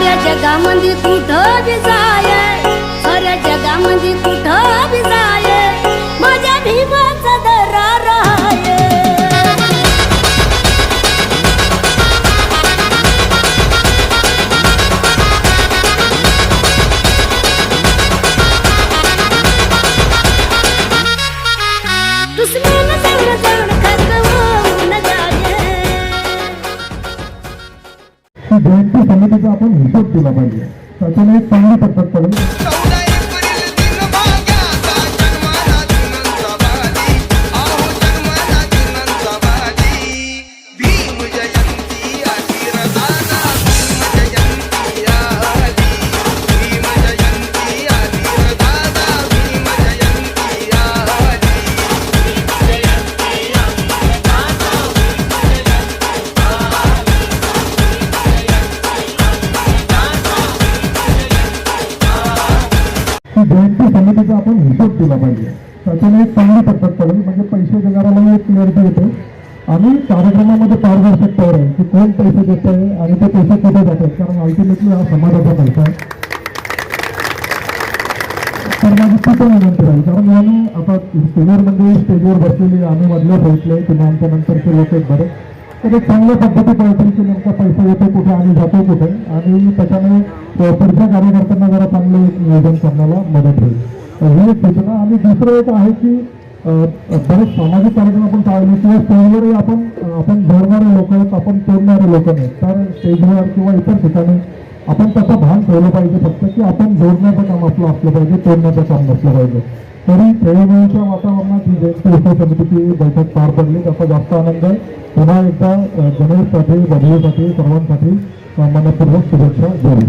साऱ्या जगामध्ये कुठं बी जाय. खऱ्या जगामध्ये जयंती समितीचा आपण हिशोब केला पाहिजे. त्याच्यामुळे चांगली पद्धत करून की जयंती समितीचा आपण हिशोब केला पाहिजे. त्याच्याने एक चांगली पद्धत पडेल. म्हणजे पैसे देणाऱ्याला एक क्लिअरिटी येते. आणि कार्यक्रमामध्ये पारदर्शकता आहे की कोण पैसे देत आहे आणि ते पैसे कुठे जात आहेत कारण अल्टिमेटली हा समाजाचा पैसा आहे. तर माझी खूप विनंती राहील. कारण याने आता सिनियर म्हणजे स्टेजवर बसलेली आम्ही मधल्या साईडले किंवा आमच्या नंतरचे लोक आहेत बरे तर एक चांगल्या पद्धती कळतील की नेमका पैसा येतो कुठे आणि जातो कुठे. आणि त्याच्यामुळे पुढच्या कार्यकर्त्यांना जरा चांगलं एक नियोजन करण्याला मदत होईल. ही एक सूचना. आणि दुसरं एक आहे की बरेच सामाजिक कार्यक्रम आपण टाळले किंवा स्टेजवरही आपण आपण जोडणारे लोक आहेत आपण तोडणारे लोक नाही. तर स्टेजवर किंवा इतर ठिकाणी आपण त्याचं भान ठेवलं पाहिजे फक्त की आपण जोडण्याचं काम आपलं असलं पाहिजे तोडण्याचं काम नसलं पाहिजे. तरी खेळीमेळीच्या वातावरणात ही जयंती उत्सव समितीची बैठक पार पडली. त्याचा जास्त आनंद. आहे पुन्हा एकदा गणेशसाठी बदलीसाठी सर्वांसाठी मनपूर्वक शुभेच्छा देऊ.